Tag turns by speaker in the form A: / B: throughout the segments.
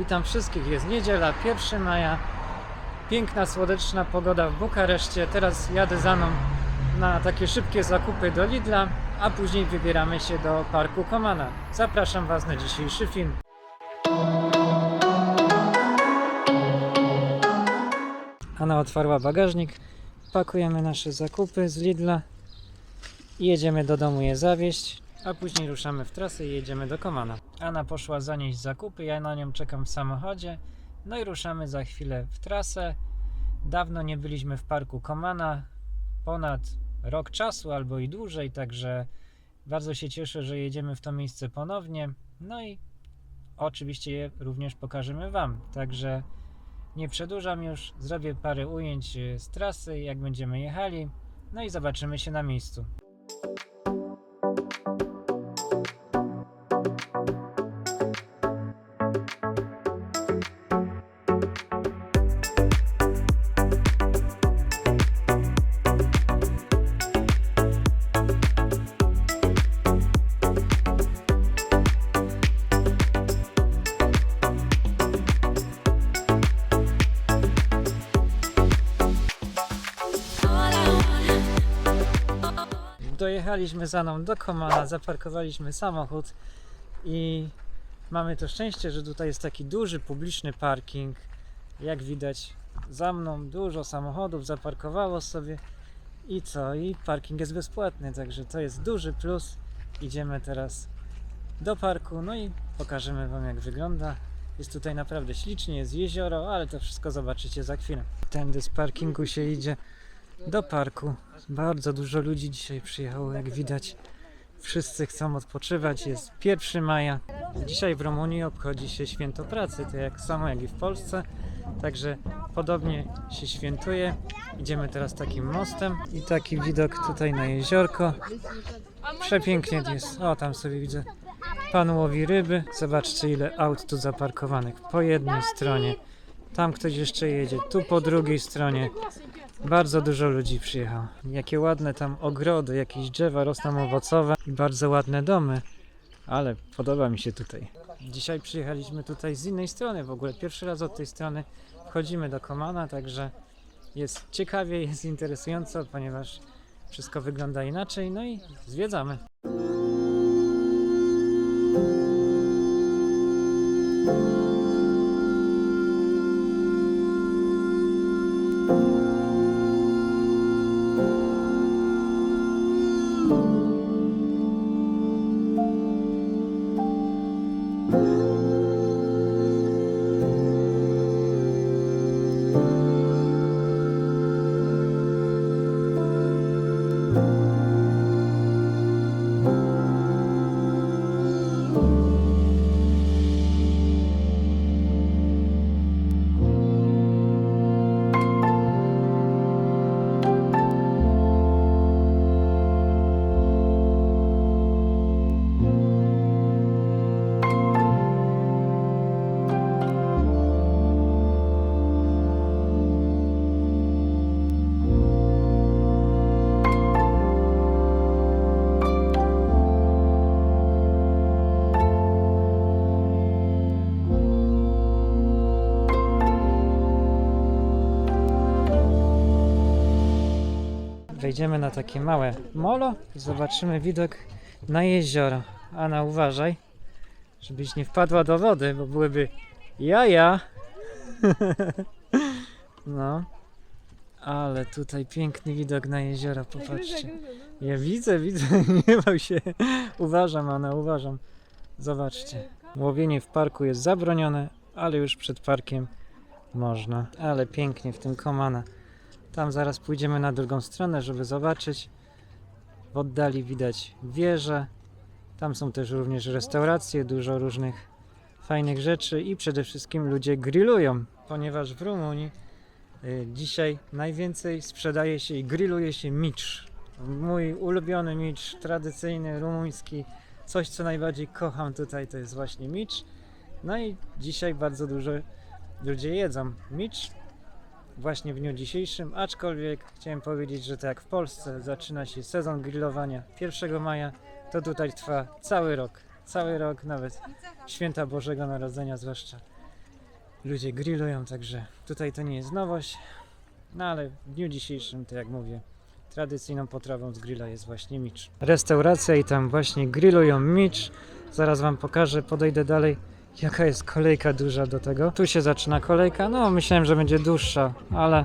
A: Witam wszystkich. Jest niedziela, 1 maja. Piękna, słoneczna pogoda w Bukareszcie. Teraz jadę za mną na takie szybkie zakupy do Lidla, a później wybieramy się do parku Komana. Zapraszam Was na dzisiejszy film. Anna otwarła bagażnik. Pakujemy nasze zakupy z Lidla i jedziemy do domu je zawieźć, a później ruszamy w trasę i jedziemy do Komana. Anna poszła zanieść zakupy, ja na nią czekam w samochodzie. No i ruszamy za chwilę w trasę. Dawno nie byliśmy w parku Komana, ponad rok czasu albo i dłużej, także bardzo się cieszę, że jedziemy w to miejsce ponownie. No i oczywiście je również pokażemy Wam. Także nie przedłużam już, zrobię parę ujęć e, z trasy, jak będziemy jechali. No i zobaczymy się na miejscu. Dojechaliśmy za mną do Komana, zaparkowaliśmy samochód i mamy to szczęście, że tutaj jest taki duży publiczny parking. Jak widać za mną dużo samochodów zaparkowało sobie i co? I parking jest bezpłatny, także to jest duży plus. Idziemy teraz do parku, no i pokażemy Wam jak wygląda. Jest tutaj naprawdę ślicznie, jest jezioro, ale to wszystko zobaczycie za chwilę. Tędy z parkingu się idzie do parku. Bardzo dużo ludzi dzisiaj przyjechało, jak widać. Wszyscy chcą odpoczywać. Jest 1 maja. Dzisiaj w Rumunii obchodzi się święto pracy, to jak samo jak i w Polsce. Także podobnie się świętuje. Idziemy teraz takim mostem i taki widok tutaj na jeziorko. Przepięknie jest. O, tam sobie widzę. Pan łowi ryby. Zobaczcie ile aut tu zaparkowanych. Po jednej stronie. Tam ktoś jeszcze jedzie. Tu po drugiej stronie. Bardzo dużo ludzi przyjechało. Jakie ładne tam ogrody, jakieś drzewa rosną owocowe i bardzo ładne domy. Ale podoba mi się tutaj. Dzisiaj przyjechaliśmy tutaj z innej strony w ogóle. Pierwszy raz od tej strony wchodzimy do Komana, także jest ciekawie, jest interesująco, ponieważ wszystko wygląda inaczej. No i zwiedzamy. Wejdziemy na takie małe molo i zobaczymy widok na jezioro. Ana, uważaj, żebyś nie wpadła do wody, bo byłyby jaja. No, ale tutaj piękny widok na jezioro, popatrzcie. Ja widzę, widzę, nie bał się. Uważam, Ana, uważam. Zobaczcie. Łowienie w parku jest zabronione, ale już przed parkiem można. Ale pięknie w tym komana. Tam zaraz pójdziemy na drugą stronę, żeby zobaczyć. W oddali widać wieże. Tam są też również restauracje, dużo różnych fajnych rzeczy i przede wszystkim ludzie grillują, ponieważ w Rumunii y, dzisiaj najwięcej sprzedaje się i grilluje się micz. Mój ulubiony micz, tradycyjny, rumuński. Coś, co najbardziej kocham tutaj, to jest właśnie micz. No i dzisiaj bardzo dużo ludzie jedzą micz właśnie w dniu dzisiejszym, aczkolwiek chciałem powiedzieć, że tak jak w Polsce zaczyna się sezon grillowania 1 maja, to tutaj trwa cały rok. Cały rok, nawet święta Bożego Narodzenia zwłaszcza. ludzie grillują, także tutaj to nie jest nowość. No ale w dniu dzisiejszym, to jak mówię, tradycyjną potrawą z grilla jest właśnie micz. Restauracja i tam właśnie grillują micz. Zaraz wam pokażę, podejdę dalej. Jaka jest kolejka duża do tego. Tu się zaczyna kolejka. No, myślałem, że będzie dłuższa, ale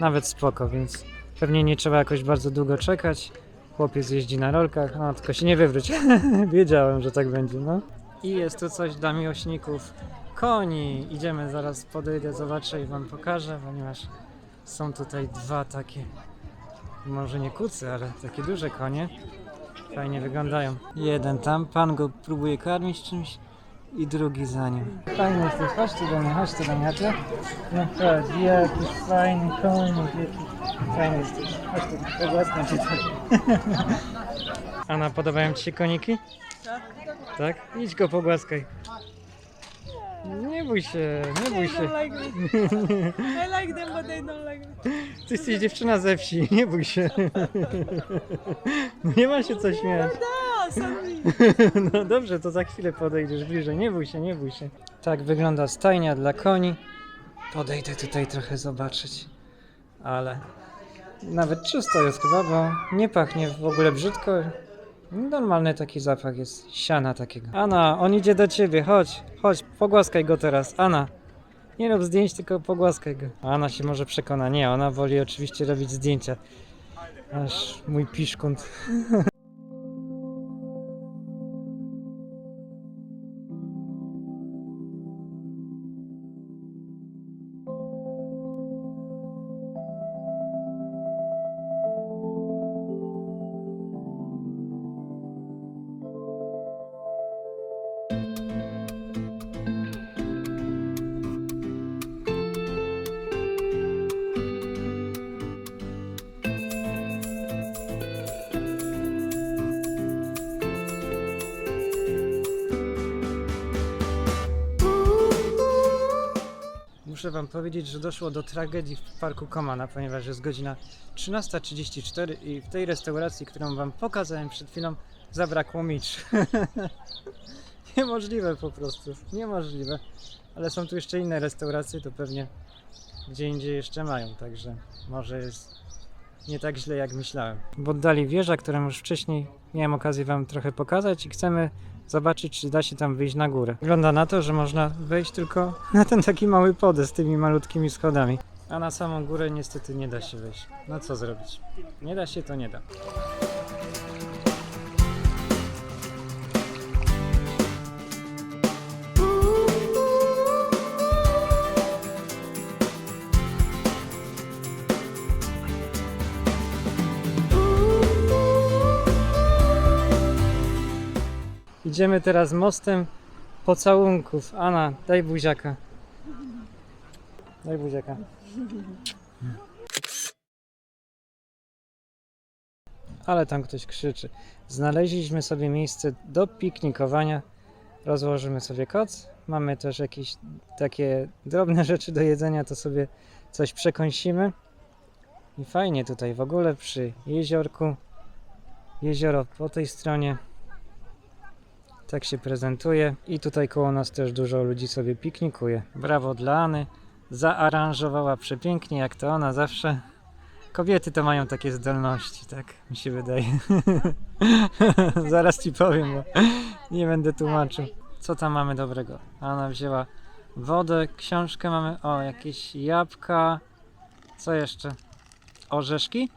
A: nawet spoko, więc pewnie nie trzeba jakoś bardzo długo czekać. Chłopiec jeździ na rolkach, no tylko się nie wywróć. Wiedziałem, że tak będzie, no. I jest tu coś dla miłośników koni. Idziemy, zaraz podejdę, zobaczę i wam pokażę, ponieważ są tutaj dwa takie, może nie kucy, ale takie duże konie. Fajnie wyglądają. Jeden tam, pan go próbuje karmić czymś i drugi za nim. Fajny jesteś, chodź tu do mnie, chodź tu do mnie, ty? No chodź, jakiś fajny konik, jaki fajny jesteś. Chodź tu, pogłaskam cię tak. Anna, podobają ci się koniki?
B: Tak.
A: Tak? Idź go pogłaskaj. Nie bój się, nie bój się.
B: I like them, but they don't like me.
A: Ty jesteś dziewczyna ze wsi, nie bój się. No nie ma się co śmiać.
B: No,
A: dobrze, to za chwilę podejdziesz bliżej. Nie bój się, nie bój się. Tak wygląda stajnia dla koni. Podejdę tutaj trochę zobaczyć. Ale nawet czysto jest chyba, bo nie pachnie w ogóle brzydko. Normalny taki zapach jest siana takiego. Ana, on idzie do ciebie, chodź, chodź, pogłaskaj go teraz. Ana, nie rób zdjęć, tylko pogłaskaj go. Ana się może przekona. Nie, ona woli oczywiście robić zdjęcia. Aż mój piszkunt. Muszę wam powiedzieć, że doszło do tragedii w parku Komana, ponieważ jest godzina 13.34 i w tej restauracji, którą wam pokazałem przed chwilą, zabrakło micz. Niemożliwe po prostu, niemożliwe. Ale są tu jeszcze inne restauracje, to pewnie gdzie indziej jeszcze mają, także może jest nie tak źle jak myślałem. W oddali wieża, którą już wcześniej miałem okazję wam trochę pokazać i chcemy zobaczyć, czy da się tam wyjść na górę. Wygląda na to, że można wejść tylko na ten taki mały podest z tymi malutkimi schodami. A na samą górę niestety nie da się wejść. No co zrobić? Nie da się, to nie da. Idziemy teraz mostem pocałunków. Ana, daj buziaka. Daj buziaka. Ale tam ktoś krzyczy. Znaleźliśmy sobie miejsce do piknikowania. Rozłożymy sobie koc. Mamy też jakieś takie drobne rzeczy do jedzenia, to sobie coś przekąsimy. I fajnie tutaj w ogóle przy jeziorku. Jezioro po tej stronie. Tak się prezentuje. I tutaj koło nas też dużo ludzi sobie piknikuje. Brawo dla Any. Zaaranżowała przepięknie, jak to ona zawsze. Kobiety to mają takie zdolności, tak mi się wydaje. Zaraz ci powiem, bo nie będę tłumaczył. Co tam mamy dobrego? Ona wzięła wodę, książkę mamy. O, jakieś jabłka. Co jeszcze? Orzeszki?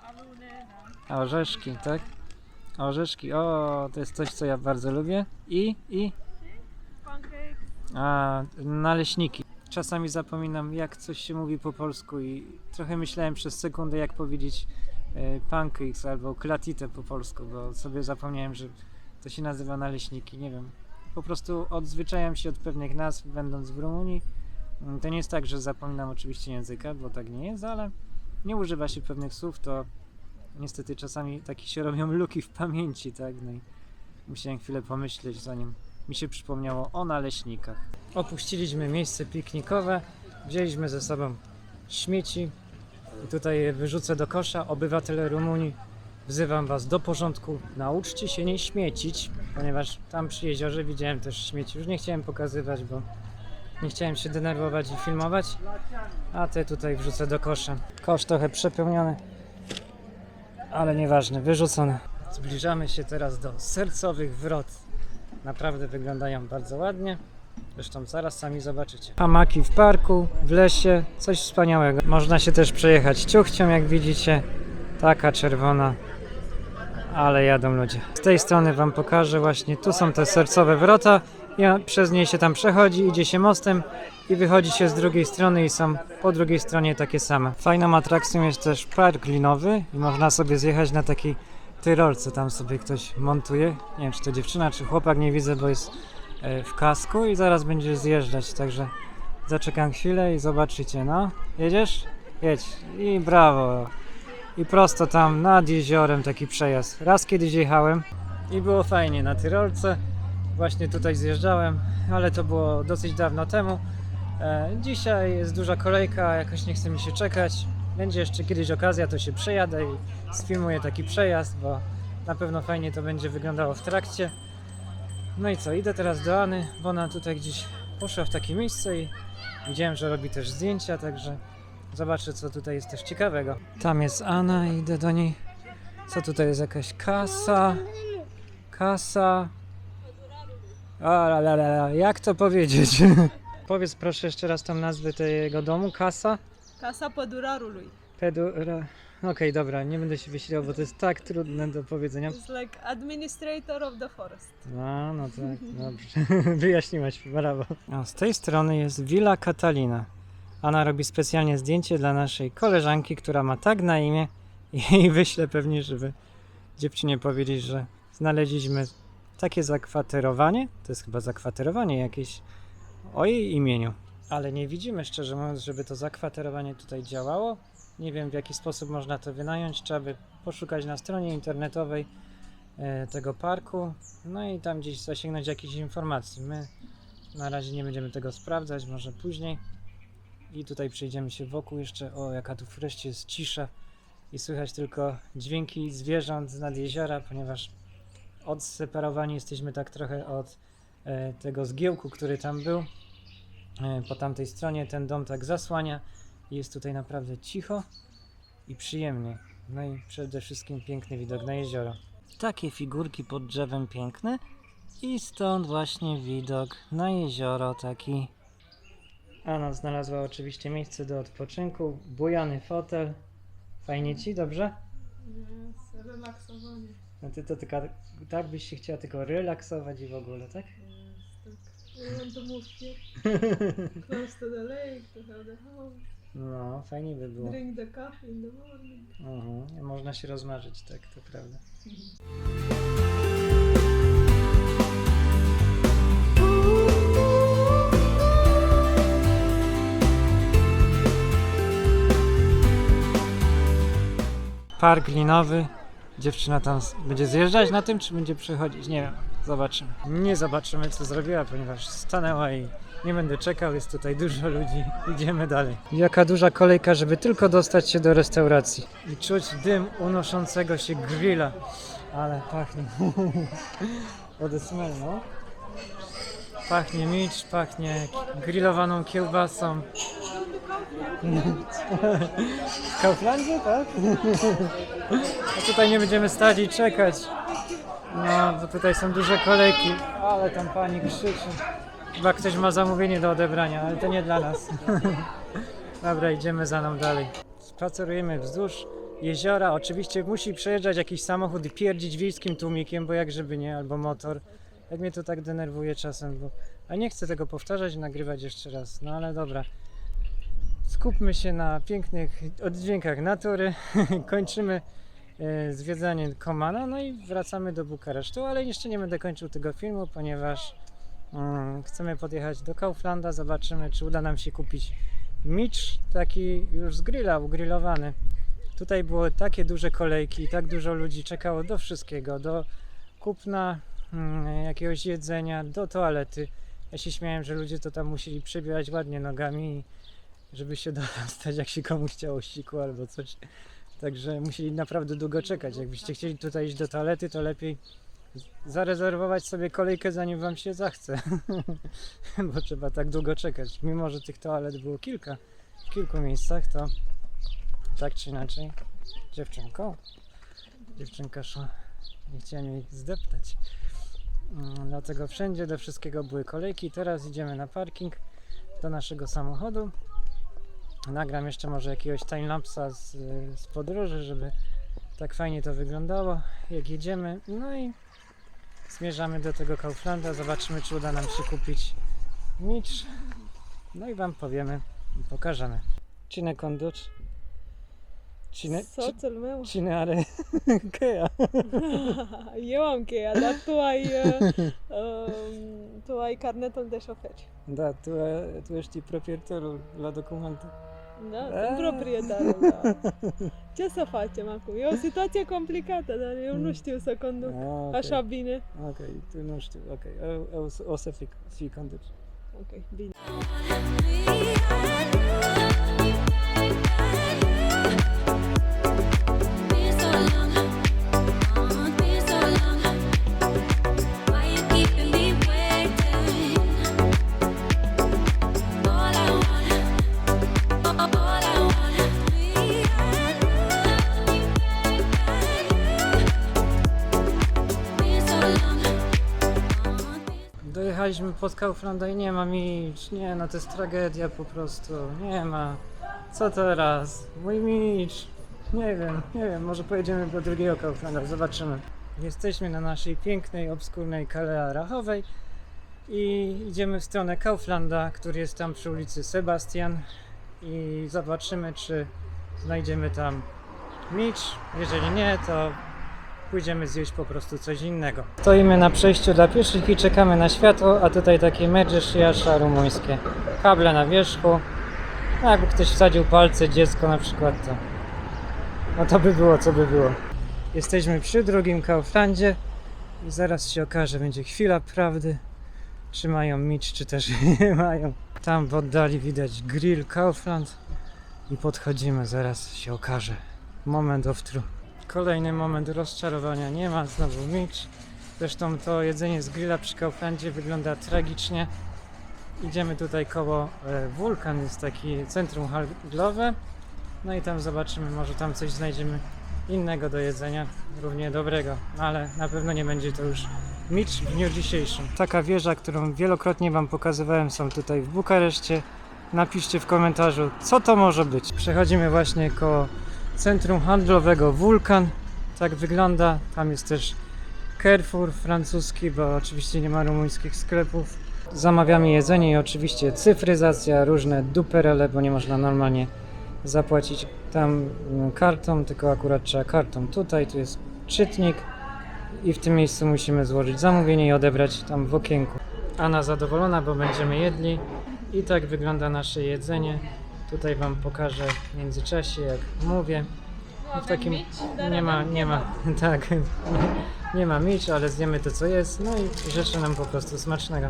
A: Orzeszki, tak? Orzeszki, o, to jest coś, co ja bardzo lubię. I, i, a, naleśniki. Czasami zapominam, jak coś się mówi po polsku i trochę myślałem przez sekundę, jak powiedzieć e, pancakes albo klatite po polsku, bo sobie zapomniałem, że to się nazywa naleśniki, nie wiem. Po prostu odzwyczajam się od pewnych nazw, będąc w Rumunii. Mm, To nie jest tak, że zapominam oczywiście języka, bo tak nie jest, ale nie używa się pewnych słów, to niestety czasami takie się robią luki w pamięci, tak? No i musiałem chwilę pomyśleć, zanim mi się przypomniało o naleśnikach. Opuściliśmy miejsce piknikowe, wzięliśmy ze sobą śmieci i tutaj je wyrzucę do kosza. Obywatele Rumunii, wzywam Was do porządku. Nauczcie się nie śmiecić, ponieważ tam przy jeziorze widziałem też śmieci. Już nie chciałem pokazywać, bo Nie chciałem się denerwować i filmować, a te tutaj wrzucę do kosza. Kosz trochę przepełniony, ale nieważne, wyrzucony. Zbliżamy się teraz do sercowych wrot. Naprawdę wyglądają bardzo ładnie. Zresztą zaraz sami zobaczycie. Hamaki w parku, w lesie, coś wspaniałego. Można się też przejechać ciuchcią, jak widzicie. Taka czerwona, ale jadą ludzie. Z tej strony Wam pokażę właśnie, tu są te sercowe wrota. Ja przez nie się tam przechodzi, idzie się mostem i wychodzi się z drugiej strony i są po drugiej stronie takie same. Fajną atrakcją jest też park linowy i można sobie zjechać na tyrolce, tam sobie ktoś montuje. Nie wiem czy to dziewczyna czy chłopak, nie widzę, bo jest e, w kasku i zaraz będzie zjeżdżać, także zaczekam chwilę i zobaczycie, no. Jedziesz? Jedź i brawo. I prosto tam nad jeziorem taki przejazd. Raz kiedyś jechałem i było fajnie na Tyrolce. Właśnie tutaj zjeżdżałem, ale to było dosyć dawno temu. E, dzisiaj jest duża kolejka, jakoś nie chce mi się czekać. Będzie jeszcze kiedyś okazja, to się przejadę i sfilmuję taki przejazd, bo na pewno fajnie to będzie wyglądało w trakcie. No i co, idę teraz do Any, bo ona tutaj gdzieś poszła w takie miejsce i widziałem, że robi też zdjęcia, także zobaczę co tutaj jest też ciekawego. Tam jest Anna, idę do niej. Co tutaj jest jakaś kasa? Kasa. A, la, la, la, jak to powiedzieć? Powiedz proszę jeszcze raz tą nazwę tego domu. Kasa?
B: Casa Padurarului.
A: Pedura. Okej, dobra, nie będę się wysilał, bo to jest tak trudne do powiedzenia.
B: It's like administrator of the forest.
A: No, no tak, dobrze. Wyjaśniłaś, brawo. O, z tej strony jest Villa Catalina. Ona robi specjalnie zdjęcie dla naszej koleżanki, która ma tak na imię i wyślę pewnie, żeby dziewczynie powiedzieć, że znaleźliśmy takie zakwaterowanie. To jest chyba zakwaterowanie jakieś o jej imieniu. Ale nie widzimy, szczerze mówiąc, żeby to zakwaterowanie tutaj działało. Nie wiem, w jaki sposób można to wynająć. Trzeba by poszukać na stronie internetowej e, tego parku. No i tam gdzieś zasięgnąć jakichś informacji. My na razie nie będziemy tego sprawdzać, może później. I tutaj przejdziemy się wokół jeszcze. O, jaka tu wreszcie jest cisza. I słychać tylko dźwięki zwierząt z nad jeziora, ponieważ odseparowani jesteśmy tak trochę od e, tego zgiełku, który tam był. E, po tamtej stronie ten dom tak zasłania. Jest tutaj naprawdę cicho i przyjemnie. No i przede wszystkim piękny widok na jezioro. Takie figurki pod drzewem piękne i stąd właśnie widok na jezioro taki. Anna znalazła oczywiście miejsce do odpoczynku, bujany fotel. Fajnie ci, dobrze?
B: Yes, relaksowanie.
A: No ty to tylko, tak byś się chciała tylko relaksować i w ogóle, tak?
B: Want to to the lake, to have the house,
A: No, fajnie by było.
B: drink the coffee in the morning.
A: Mhm, można się rozmarzyć, tak, to prawda. Park linowy. Dziewczyna tam s- będzie zjeżdżać na tym, czy będzie przechodzić? Nie wiem. Zobaczymy. Nie zobaczymy, co zrobiła, ponieważ stanęła i nie będę czekał. Jest tutaj dużo ludzi. Idziemy dalej. Jaka duża kolejka, żeby tylko dostać się do restauracji. I czuć dym unoszącego się grilla. Ale pachnie. Smell, no? Pachnie micz, pachnie grillowaną kiełbasą. W Kauflandzie, tak? A tutaj nie będziemy stać i czekać. No, bo tutaj są duże kolejki. Ale tam pani krzyczy. Chyba ktoś ma zamówienie do odebrania, ale to nie dla nas. Dobra, idziemy za mną dalej. Spacerujemy wzdłuż jeziora. Oczywiście musi przejeżdżać jakiś samochód i pierdzić wiejskim tłumikiem, bo jak żeby nie, albo motor. Jak mnie to tak denerwuje czasem, bo... A nie chcę tego powtarzać i nagrywać jeszcze raz. No ale dobra. Skupmy się na pięknych oddźwiękach natury. Kończymy zwiedzanie Komana, no i wracamy do Bukaresztu, ale jeszcze nie będę kończył tego filmu, ponieważ mm, chcemy podjechać do Kauflanda, zobaczymy czy uda nam się kupić micz taki już z grilla, ugrillowany. Tutaj były takie duże kolejki, tak dużo ludzi czekało do wszystkiego, do kupna mm, jakiegoś jedzenia, do toalety. Ja się śmiałem, że ludzie to tam musieli przebierać ładnie nogami, żeby się dostać, jak się komuś chciało siku albo coś. Także musieli naprawdę długo czekać. Jakbyście chcieli tutaj iść do toalety, to lepiej zarezerwować sobie kolejkę zanim wam się zachce. Bo trzeba tak długo czekać. Mimo, że tych toalet było kilka, w kilku miejscach, to tak czy inaczej dziewczynką, dziewczynka szła. Nie chciałem jej zdeptać. Mm, Dlatego wszędzie do wszystkiego były kolejki. Teraz idziemy na parking do naszego samochodu. Nagram jeszcze może jakiegoś timelapsa z, z podróży, żeby tak fajnie to wyglądało, jak jedziemy. No i zmierzamy do tego Kauflanda. Zobaczymy, czy uda nam się kupić micz. No i Wam powiemy i pokażemy. Cine conduci? Cine,
B: Soțul meu.
A: cine are cheia?
B: Eu am cheia, dar tu ai, uh, tu ai carnetul de șofer.
A: Da, tu, tu ești proprietarul la documente.
B: Da,
A: Ah.
B: sunt proprietarul, da. Ce să facem acum? E o situație complicată, dar eu nu știu să conduc
A: A,
B: așa bine.
A: Ok, tu nu știu, ok. Eu, eu o să fi, fi conduci.
B: Ok, bine.
C: Been
A: Dojechaliśmy pod Kauflanda i nie ma micz. Nie, no to jest tragedia po prostu. Nie ma. Co teraz? Mój micz. Nie wiem, nie wiem, może pojedziemy do drugiego Kauflanda, zobaczymy. Jesteśmy na naszej pięknej, obskurnej Kalea Rachowej i idziemy w stronę Kauflanda, który jest tam przy ulicy Sebastian i zobaczymy, czy znajdziemy tam micz. Jeżeli nie, to pójdziemy zjeść po prostu coś innego. Stoimy na przejściu dla pieszych i czekamy na światło, a tutaj takie medżesziasza rumuńskie. Kable na wierzchu. No, jakby ktoś wsadził palce dziecko na przykład, to no to by było co by było. Jesteśmy przy drugim Kauflandzie i zaraz się okaże, będzie chwila prawdy, czy mają micz, czy też nie mają. Tam w oddali widać grill Kaufland i podchodzimy, zaraz się okaże. Moment of truth. Kolejny moment rozczarowania. Nie ma znowu micz. Zresztą to jedzenie z grilla przy Kauflandzie wygląda tragicznie. Idziemy tutaj koło e, Wulkan, jest taki centrum handlowe. No i tam zobaczymy, może tam coś znajdziemy innego do jedzenia, równie dobrego, ale na pewno nie będzie to już micz w dniu dzisiejszym. Taka wieża, którą wielokrotnie Wam pokazywałem, są tutaj w Bukareszcie. Napiszcie w komentarzu, co to może być. Przechodzimy właśnie koło centrum handlowego Wulkan. Tak wygląda. Tam jest też Carrefour francuski, bo oczywiście nie ma rumuńskich sklepów. Zamawiamy jedzenie i oczywiście cyfryzacja, różne duperele, bo nie można normalnie zapłacić tam mm, kartą, tylko akurat trzeba kartą tutaj. Tu jest czytnik i w tym miejscu musimy złożyć zamówienie i odebrać tam w okienku. Anna zadowolona, bo będziemy jedli. I tak wygląda nasze jedzenie. Tutaj Wam pokażę w międzyczasie, jak mówię. W takim nie ma, nie ma, tak, nie ma micz, ale zjemy to co jest, no i życzę nam po prostu smacznego.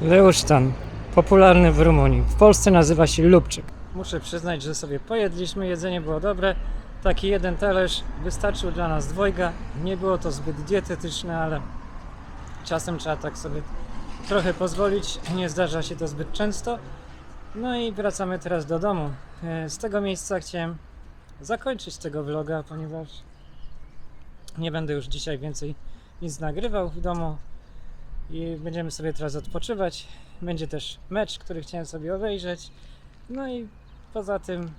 A: Leusztan, popularny w Rumunii. W Polsce nazywa się lubczyk. Muszę przyznać, że sobie pojedliśmy, jedzenie było dobre. Taki jeden talerz wystarczył dla nas dwojga. Nie było to zbyt dietetyczne, ale czasem trzeba tak sobie trochę pozwolić. Nie zdarza się to zbyt często. No i wracamy teraz do domu. E, Z tego miejsca chciałem zakończyć tego vloga, ponieważ nie będę już dzisiaj więcej nic nagrywał w domu i będziemy sobie teraz odpoczywać. Będzie też mecz, który chciałem sobie obejrzeć. No i poza tym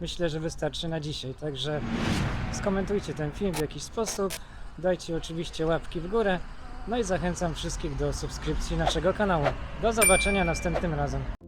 A: myślę, że wystarczy na dzisiaj. Także skomentujcie ten film w jakiś sposób. Dajcie oczywiście łapki w górę. No i zachęcam wszystkich do subskrypcji naszego kanału. Do zobaczenia następnym razem.